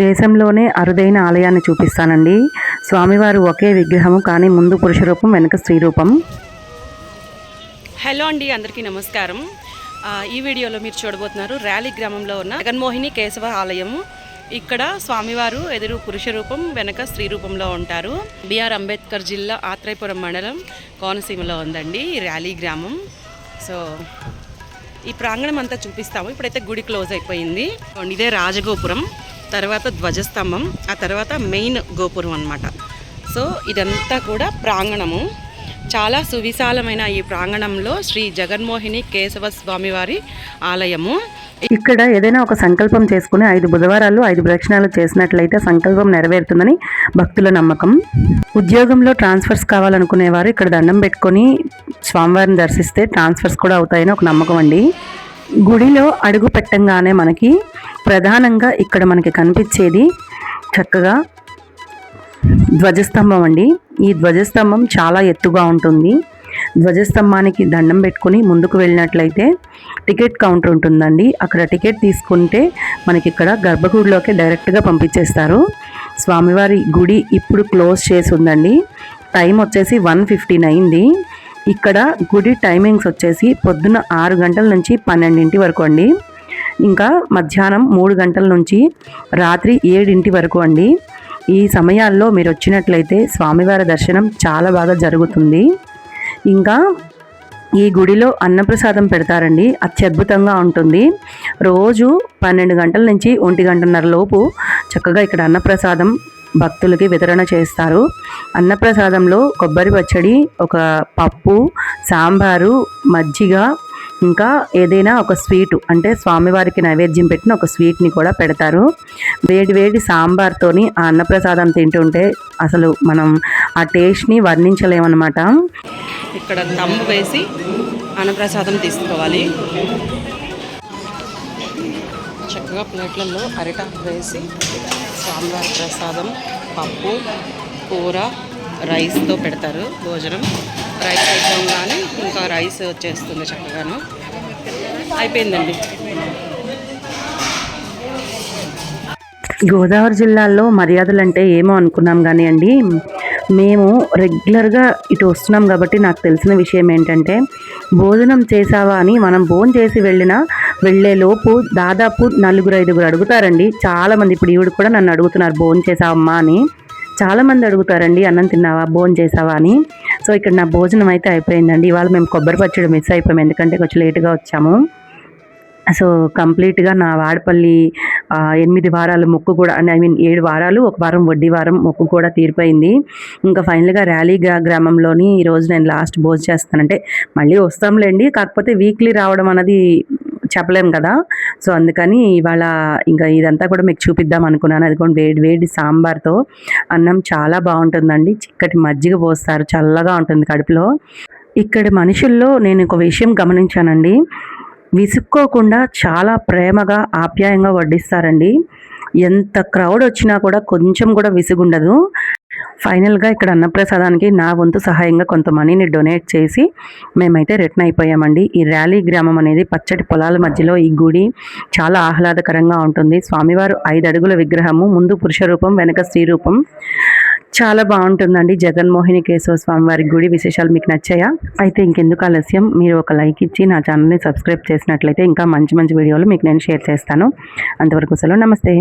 దేశంలోనే అరుదైన ఆలయాన్ని చూపిస్తానండి. స్వామివారు ఒకే విగ్రహము కానీ ముందు పురుష రూపం వెనక స్త్రీ రూపం. హలో అండి అందరికీ నమస్కారం. ఈ వీడియోలో మీరు చూడబోతున్నారు ర్యాలీ గ్రామంలో ఉన్న జగన్మోహిని కేశవ ఆలయము. ఇక్కడ స్వామివారు ఎదురు పురుష రూపం వెనక స్త్రీ రూపంలో ఉంటారు. బిఆర్ అంబేద్కర్ జిల్లా ఆత్రేయపురం మండలం కోనసీమలో ఉందండి ర్యాలీ గ్రామం. సో ఈ ప్రాంగణం అంతా చూపిస్తాము. ఇప్పుడైతే గుడి క్లోజ్ అయిపోయింది. ఇదే రాజగోపురం. తర్వాత ధ్వజస్తంభం ఆ తర్వాత మెయిన్ గోపురం అనమాట సో ఇదంతా కూడా ప్రాంగణము. చాలా సువిశాలమైన ఈ ప్రాంగణంలో శ్రీ జగన్మోహిని కేశవ స్వామివారి ఆలయము. ఇక్కడ ఏదైనా ఒక సంకల్పం చేసుకుని ఐదు బుధవారాలు ఐదు ప్రదక్షిణాలు చేసినట్లయితే సంకల్పం నెరవేరుతుందని భక్తుల నమ్మకం. ఉద్యోగంలో ట్రాన్స్ఫర్స్ కావాలనుకునేవారు ఇక్కడ దండం పెట్టుకొని స్వామివారిని దర్శిస్తే ట్రాన్స్ఫర్స్ కూడా అవుతాయని ఒక నమ్మకం అండి. గుడిలో అడుగు పెట్టంగానే మనకి ప్రధానంగా ఇక్కడ మనకి కనిపించేది చక్కగా ధ్వజస్తంభం అండి. ఈ ధ్వజస్తంభం చాలా ఎత్తుగా ఉంటుంది. ధ్వజస్తంభానికి దండం పెట్టుకుని ముందుకు వెళ్ళినట్లయితే టికెట్ కౌంటర్ ఉంటుందండి. అక్కడ టికెట్ తీసుకుంటే మనకి ఇక్కడ గర్భగుడిలోకి డైరెక్ట్గా పంపించేస్తారు. స్వామివారి గుడి ఇప్పుడు క్లోజ్ చేసి ఉందండి. టైం వచ్చేసి వన్ ఫిఫ్టీన్ అయింది ఇక్కడ గుడి టైమింగ్స్ వచ్చేసి పొద్దున ఆరు గంటల నుంచి పన్నెండింటి వరకు అండి. ఇంకా మధ్యాహ్నం మూడు గంటల నుంచి రాత్రి ఏడింటి వరకు అండి. ఈ సమయాల్లో మీరు వచ్చినట్లయితే స్వామివారి దర్శనం చాలా బాగా జరుగుతుంది. ఇంకా ఈ గుడిలో అన్నప్రసాదం పెడతారండి. అత్యద్భుతంగా ఉంటుంది. రోజు పన్నెండు గంటల నుంచి ఒంటి గంటన్నర లోపు చక్కగా ఇక్కడ అన్నప్రసాదం భక్తులకి వితరణ చేస్తారు. అన్నప్రసాదంలో కొబ్బరి పచ్చడి ఒక పప్పు సాంబారు మజ్జిగ ఇంకా ఏదైనా ఒక స్వీటు అంటే స్వామివారికి నైవేద్యం పెట్టిన ఒక స్వీట్ని కూడా పెడతారు. వేడి వేడి సాంబార్తోని ఆ అన్నప్రసాదం తింటుంటే అసలు మనం ఆ టేస్ట్ని వర్ణించలేమన్నమాట. ఇక్కడ తంబు వేసి అన్నప్రసాదం తీసుకోవాలి. చక్కగా ప్లేట్లలో అరిటాకు వేసి స్వామివారి ప్రసాదం పప్పు కూర రైస్తో పెడతారు భోజనం. రైస్ అయిపోగానే ఇంకా రైస్ వచ్చేస్తుంది చక్కగాను. అయిపోయిందండి. గోదావరి జిల్లాలో మర్యాదలు అంటే ఏమో అనుకున్నాం కానీ అండి మేము రెగ్యులర్గా ఇటు వస్తున్నాం కాబట్టి నాకు తెలిసిన విషయం ఏంటంటే భోజనం చేసావా అని మనం భోజనం చేసి వెళ్ళిన వెళ్ళేలోపు దాదాపు నలుగురు ఐదుగురు అడుగుతారండి. చాలామంది ఇప్పుడు ఈవిడ కూడా నన్ను అడుగుతున్నారు భోజనం చేసావమ్మా అని. చాలామంది అడుగుతారండి అన్నం తిన్నావా? భోజనం చేసావా? అని. సో ఇక్కడ నా భోజనం అయితే అయిపోయిందండి. ఇవాళ మేము కొబ్బరి పచ్చడి మిస్ అయిపోయాం ఎందుకంటే కొంచెం లేట్గా వచ్చాము. సో కంప్లీట్గా నా వాడపల్లి ఎనిమిది వారాలు మొక్కు కూడా అంటే ఐ మీన్ ఏడు వారాలు ఒక వారం వడ్డీ వారం మొక్కు కూడా తీరిపోయింది. ఇంకా ఫైనల్గా ర్యాలీ గ్రా గ్రామంలోని ఈరోజు నేను లాస్ట్ భోజనం చేస్తానంటే మళ్ళీ వస్తాంలేండి. కాకపోతే వీక్లీ రావడం అన్నది చెప్పలేం కదా. సో అందుకని ఇవాళ ఇంకా ఇదంతా కూడా మీకు చూపిద్దాం అనుకున్నాను. అది కూడా వేడి వేడి సాంబార్తో. అన్నం చాలా బాగుంటుందండి. చిక్కటి మజ్జిగ పోస్తారు. చల్లగా ఉంటుంది కడుపులో. ఇక్కడ మనుషుల్లో నేను ఒక విషయం గమనించానండి. విసుక్కోకుండా చాలా ప్రేమగా ఆప్యాయంగా వడ్డిస్తారండి. ఎంత క్రౌడ్ వచ్చినా కూడా కొంచెం కూడా విసుగుండదు. ఫైనల్గా ఇక్కడ అన్నప్రసాదానికి నా వంతు సహాయంగా కొంత మనీని డొనేట్ చేసి మేమైతే రిటర్న్ అయిపోయామండి. ఈ ర్యాలీ గ్రామం అనేది పచ్చటి పొలాల మధ్యలో ఈ గుడి చాలా ఆహ్లాదకరంగా ఉంటుంది. స్వామివారు ఐదు అడుగుల విగ్రహము ముందు పురుష రూపం వెనక స్త్రీ రూపం. చాలా బాగుంటుందండి. జగన్మోహిని కేశవ స్వామి వారి గుడి విశేషాలు మీకు నచ్చాయా? అయితే ఇంకెందుకు ఆలస్యం? మీరు ఒక లైక్ ఇచ్చి నా ఛానల్ని సబ్స్క్రైబ్ చేసినట్లయితే ఇంకా మంచి మంచి వీడియోలు మీకు నేను షేర్ చేస్తాను. అంతవరకు సెలవు. నమస్తే.